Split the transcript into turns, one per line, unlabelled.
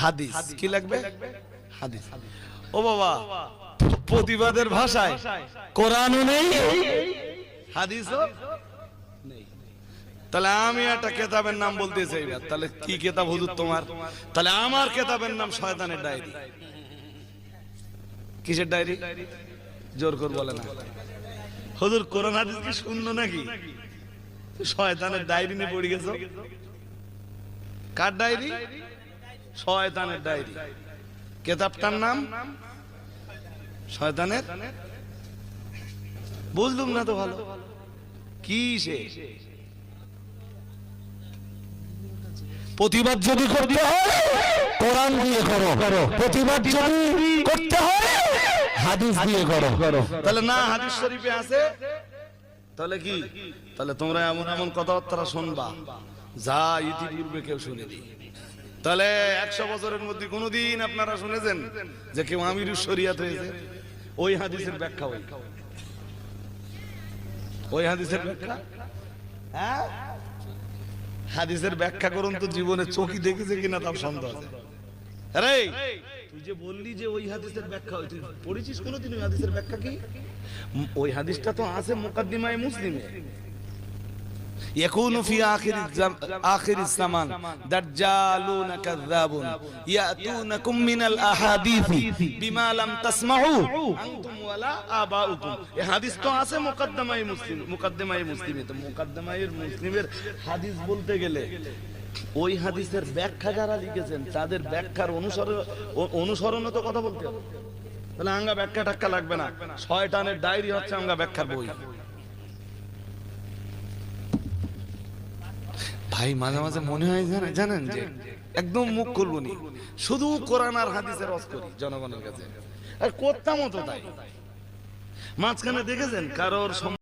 হাদিস। কি লাগবে? হাদিস। ও বাবা প্রতিবাদের ভাষায়। কোরআনও নেই? হাদিসও নেই। তাহলে আমি একটা কেতাবের নাম বলতে চাই তাহলে কি কেতাব হুজুর তোমার? তাহলে আমার কেতাবের নাম শয়তানের ডায়েরি। কিসের ডায়েরি? জোর করে বলে না। হুজুর কোরআন হাদিস কি শূন্য নাকি? শয়তানের ডায়েরি নিয়ে পড়ে গেছো? কার ডায়েরি? শয়তানের ডায়েরি। কেতাবটার নাম? শয়তানের? বুঝলুম না তো ভালো। কি সে?
প্রতিবাদ যদি করতে হয় কোরআন দিয়ে করো। প্রতিবাদ যদি করতে হয় হাদিস দিয়ে করো।
তাহলে না হাদিস শরীফে আছে? তাহলে কি? তাহলে তোমরা এমন এমন কথাবার্তা শুনবা। যা ইতিপূর্বে কেউ শুনেনি। তাহলে একশো বছরের মধ্যে কোনোদিন আপনারা শুনেছেন যে কেউ আমির শরিয়াত হয়েছে? ওই হাদিসের ব্যাখ্যা ওই। ওই হাদিসের ব্যাখ্যা? হ্যাঁ? হাদিসের ব্যাখ্যা করুন তো জীবনে চোখই দেখেছে কিনা তার সন্দেহ আছে। আরে! তুই যে বললি যে ওই হাদিসের ব্যাখ্যা ওই তুই পড়েছিস কোনোদিন ওই হাদিসের ব্যাখ্যা কি? ওই হাদিসটা তো আছে মুকাদ্দিমায়ে মুসলিমে। يكون في آخر الزم... آخر الزمان دجالون كذابون يأتونكم من الأحاديث بما لم تسمعوا أنتم ولا آباؤكم এই হাদিস তো আছে মুকদ্দমায়ে মুসলিম মুকদ্দমায়ে মুসলিমে তো মুকদ্দমায়ে মুসলিমের হাদিস বলতে গেলে ওই হাদিসের ব্যাখ্যা যারা লিখেছেন তাদের ব্যাখ্যার অনুসরণ ও- অনুসরণও তো কথা বলতে হবে তাহলে আঙ্গা ব্যাখ্যা টাক্কা লাগবে না শয়তানের ডায়েরি হচ্ছে আঙ্গা ব্যাখ্যার বই ভাই, মাঝে মাঝে মনে হয় জানেন জানেন যে একদম মুখ করব নি। শুধু কোরআন আর হাদিসের রস করি জনগণের কাছে। আর করতামও তো তাই। মাঝখানে দেখেছেন কারোর